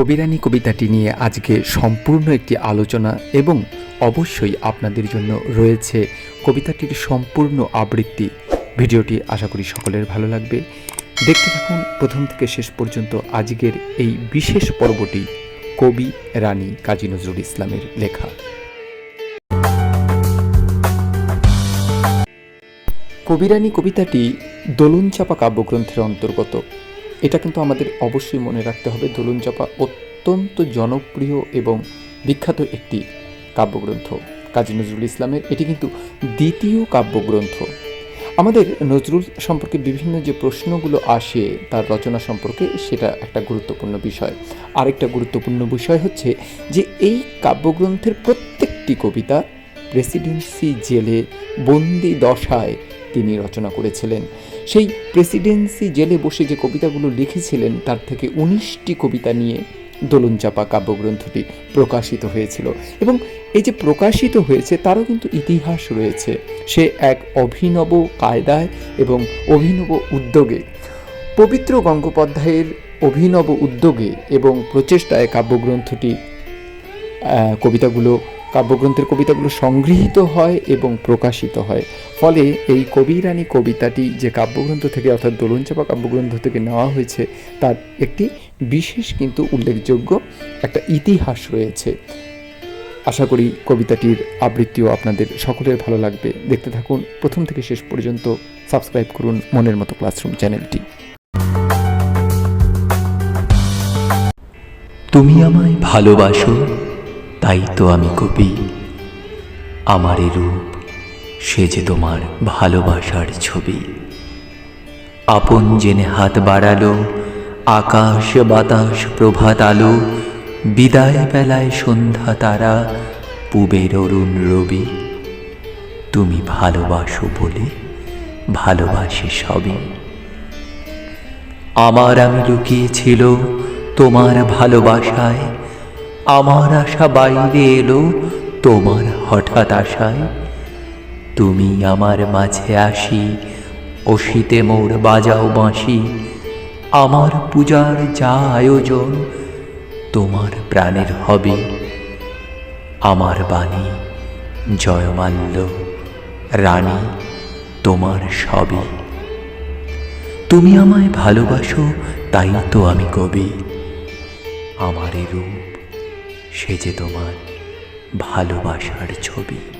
কবিরানী কবিতাটি নিয়ে আজকে সম্পূর্ণ একটি আলোচনা এবং অবশ্যই আপনাদের জন্য রয়েছে কবিতাটির সম্পূর্ণ আবৃত্তি। ভিডিওটি আশা করি সকলের ভালো লাগবে। দেখতে থাকুন প্রথম থেকে শেষ পর্যন্ত আজকের এই বিশেষ পর্বটি কবি রানী কাজী নজরুল ইসলামের লেখা। কবিরানী কবিতাটি দোলনচাপা কাব্যগ্রন্থের অন্তর্গত। এটা কিন্তু আমাদের অবশ্যই মনে রাখতে হবে। দোলনচাপা অত্যন্ত জনপ্রিয় এবং বিখ্যাত একটি কাব্যগ্রন্থ, কাজী নজরুল ইসলামের। এটি কিন্তু দ্বিতীয় কাব্যগ্রন্থ। আমাদের নজরুল সম্পর্কে বিভিন্ন যে প্রশ্নগুলো আসে, তার রচনা সম্পর্কে সেটা একটা গুরুত্বপূর্ণ বিষয়। আরেকটা গুরুত্বপূর্ণ বিষয় হচ্ছে যে, এই কাব্যগ্রন্থের প্রত্যেকটি কবিতা প্রেসিডেন্সি জেলে বন্দি দশায় তিনি রচনা করেছিলেন। সেই প্রেসিডেন্সি জেলে বসে যে কবিতাগুলো লিখেছিলেন, তার থেকে উনিশটি কবিতা নিয়ে দোলনচাপা কাব্যগ্রন্থটি প্রকাশিত হয়েছিল। এবং এই যে প্রকাশিত হয়েছে, তারও কিন্তু ইতিহাস রয়েছে। সে এক অভিনব কায়দায় এবং অভিনব উদ্যোগে, পবিত্র গঙ্গোপাধ্যায়ের অভিনব উদ্যোগে এবং প্রচেষ্টায় কাব্যগ্রন্থটি কবিতাগুলো কাব্যগ্রন্থের কবিতাগুলো সংগৃহীত হয় এবং প্রকাশিত হয়। ফলে এই কবিরানী কবিতাটি যে কাব্যগ্রন্থ থেকে অর্থাৎ দোলনচাপা কাব্যগ্রন্থ থেকে নেওয়া হয়েছে, তার একটি বিশেষ কিন্তু উল্লেখযোগ্য একটা ইতিহাস রয়েছে। আশা করি কবিতাটির আবৃত্তিও আপনাদের সকলের ভালো লাগবে। দেখতে থাকুন প্রথম থেকে শেষ পর্যন্ত। সাবস্ক্রাইব করুন মনের মতো ক্লাসরুম চ্যানেলটি। তুমি আমায় ভালোবাসো তাই তো আমি কবি। আমার রূপ, সে যে তোমার ভালোবাসার ছবি। আপন জেনে হাত বাড়ালো, আকাশ বাতাস প্রভাত আলো, বিদায় বেলায় সন্ধ্যা তারা, পুবের অরুণ রবি। তুমি ভালোবাসো বলে ভালোবাসি সবই। আমার আমি লুকিয়েছিল তোমার ভালোবাসায় আমার আশা বাইরে এলো, তোমার হঠাৎ আশায়। তুমি আমার মাঝে আসি শীতে মোর বাজাও বাঁশি। আমার পূজার যা আয়োজন, তোমার প্রাণের হবে। আমার বাণী জয়মাল্য, রানী তোমার সবই তুমি আমায় ভালোবাসো, তাই তো আমি কবি। আমার রূপ সে যে তোমার ভালোবাসার ছবি।